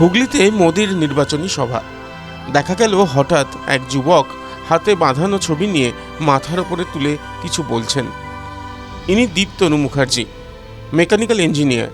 হুগলিতে মোদির নির্বাচনী সভা। দেখা গেল হঠাৎ এক যুবক হাতে বাঁধানো ছবি নিয়ে মাথার ওপরে তুলে কিছু বলছেন। ইনি দীপ্তনু মুখার্জি, মেকানিক্যাল ইঞ্জিনিয়ার,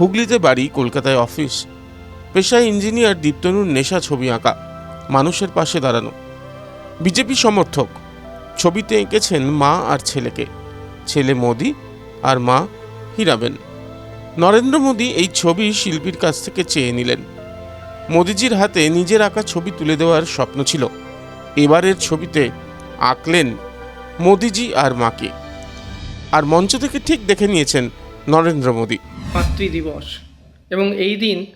হুগলিতে বাড়ি, কলকাতায় অফিস। পেশায় ইঞ্জিনিয়ার দীপ্তনুর নেশা ছবি আঁকা, মানুষের পাশে দাঁড়ানো। বিজেপি সমর্থক, ছবিতে এঁকেছেন মা আর ছেলেকে। ছেলে মোদি আর মা হীরাবেন। নরেন্দ্র মোদী এই ছবি শিল্পীর কাছ থেকে চেয়ে নিলেন। মোদিজির হাতে নিজের আঁকা ছবি তুলে দেওয়ার স্বপ্ন ছিল। এবারের ছবিতে আঁকলেন মোদিজি আর মাকে। আর মঞ্চ থেকে ঠিক দেখে নিয়েছেন নরেন্দ্র মোদী। মাতৃদিবস। এবং এই দিন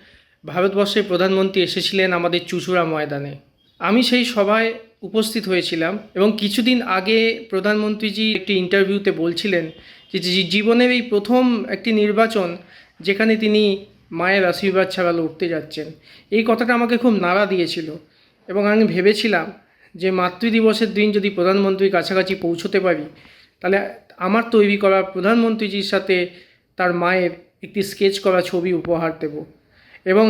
ভারতবর্ষের প্রধানমন্ত্রী এসেছিলেন আমাদের চুচুড়া ময়দানে। আমি সেই সভায় উপস্থিত হয়েছিলাম এবং কিছুদিন আগে প্রধানমন্ত্রীজি একটি ইন্টারভিউতে বলছিলেন যে জীবনের এই প্রথম একটি নির্বাচন যেখানে তিনি মায়ের আশীর্বাদ ছাড়া লড়তে যাচ্ছেন, এই কথাটা আমাকে খুব নাড়া দিয়েছিল এবং আমি ভেবেছিলাম যে মাতৃদিবসের দিন যদি প্রধানমন্ত্রীর কাছাকাছি পৌঁছতে পারি, তাহলে আমার তৈরি করা প্রধানমন্ত্রীজির সাথে তার মায়ের একটি স্কেচ করা ছবি উপহার দেব। এবং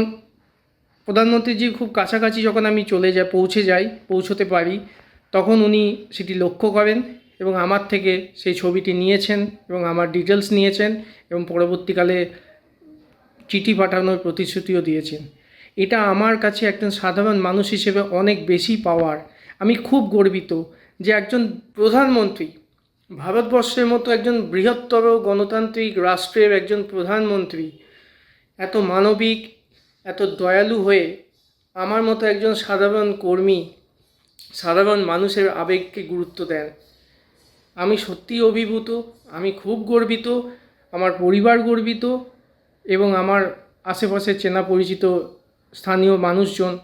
প্রধানমন্ত্রীজির খুব কাছাকাছি যখন আমি চলে যাই পৌঁছে যাই, পৌঁছতে পারি, তখন উনি সেটি লক্ষ্য করেন এবং আমার থেকে সেই ছবিটি নিয়েছেন এবং আমার ডিটেলস নিয়েছেন এবং পরবর্তীকালে চিঠি পাঠানোর প্রতিশ্রুতিও দিয়েছেন। এটা আমার কাছে একজন সাধারণ মানুষ হিসেবে অনেক বেশি পাওয়ার। আমি খুব গর্বিত যে একজন প্রধানমন্ত্রী, ভারতবর্ষের মতো একজন বৃহত্তর গণতান্ত্রিক রাষ্ট্রের একজন প্রধানমন্ত্রী, এত মানবিক, এত দয়ালু হয়ে আমার মতো একজন সাধারণ কর্মী, সাধারণ মানুষের আবেগকে গুরুত্ব দেন। আমি সত্যিই অভিভূত, আমি খুব গর্বিত, আমার পরিবার গর্বিত এবং আমার আশেপাশে চেনা পরিচিত স্থানীয় মানুষজন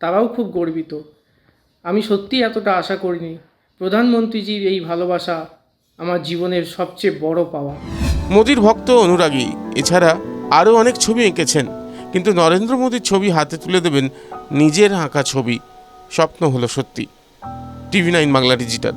তারাও খুব গর্বিত। আমি সত্যি এতটা আশা করিনি। প্রধানমন্ত্রীজির এই ভালোবাসা আমার জীবনের সবচেয়ে বড় পাওয়া। মোদির ভক্ত অনুরাগী, এছাড়া আরও অনেক ছবি এঁকেছেন, কিন্তু নরেন্দ্র মোদীর ছবি হাতে তুলে দেবেন নিজের আঁকা ছবি। স্বপ্ন হলো সত্যি। TV nine Bangla digital.